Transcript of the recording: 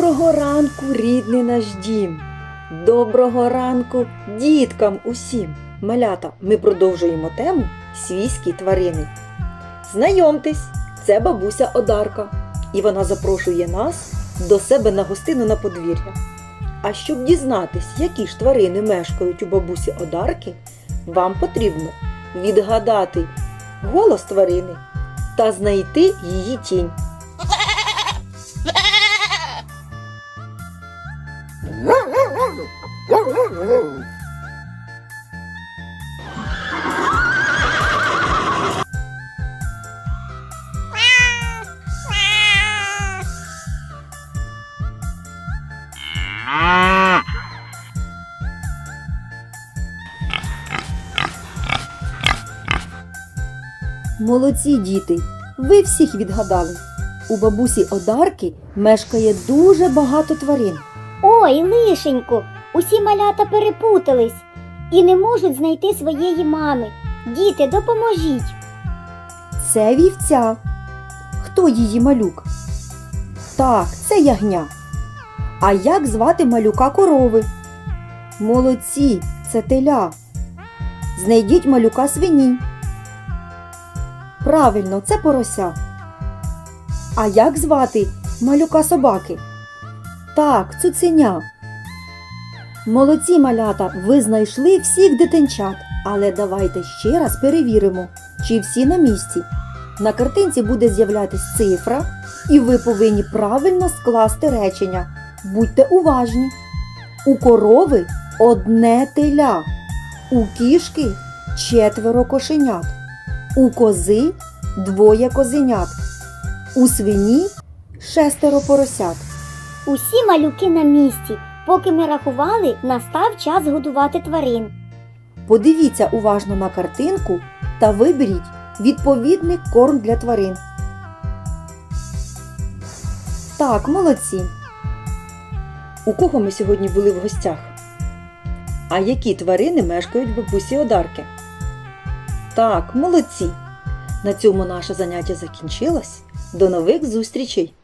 Доброго ранку, рідний наш дім! Доброго ранку діткам усім! Малята, ми продовжуємо тему свійські тварини. Знайомтесь, це бабуся Одарка, і вона запрошує нас до себе на гостину на подвір'я. А щоб дізнатись, які ж тварини мешкають у бабусі Одарки, вам потрібно відгадати голос тварини та знайти її тінь. Молодці діти, ви всіх відгадали. У бабусі Одарки мешкає дуже багато тварин. Ой, лишенько, усі малята перепутались і не можуть знайти своєї мами. Діти, допоможіть. Це вівця. Хто її малюк? Так, це ягня. А як звати малюка корови? Молодці, це теля. Знайдіть малюка свині. Правильно, це порося. А як звати малюка собаки? Так, цуценя. Молодці малята, ви знайшли всіх дитинчат, але давайте ще раз перевіримо, чи всі на місці. На картинці буде з'являтись цифра, і ви повинні правильно скласти речення. Будьте уважні. У корови одне теля, у кішки четверо кошенят, у кози двоє козенят, у свині шестеро поросят. Усі малюки на місці. Поки ми рахували, настав час годувати тварин. Подивіться уважно на картинку та виберіть відповідний корм для тварин. Так, молодці. У кого ми сьогодні були в гостях? А які тварини мешкають бабусі Одарки? Так, молодці. На цьому наше заняття закінчилось. До нових зустрічей!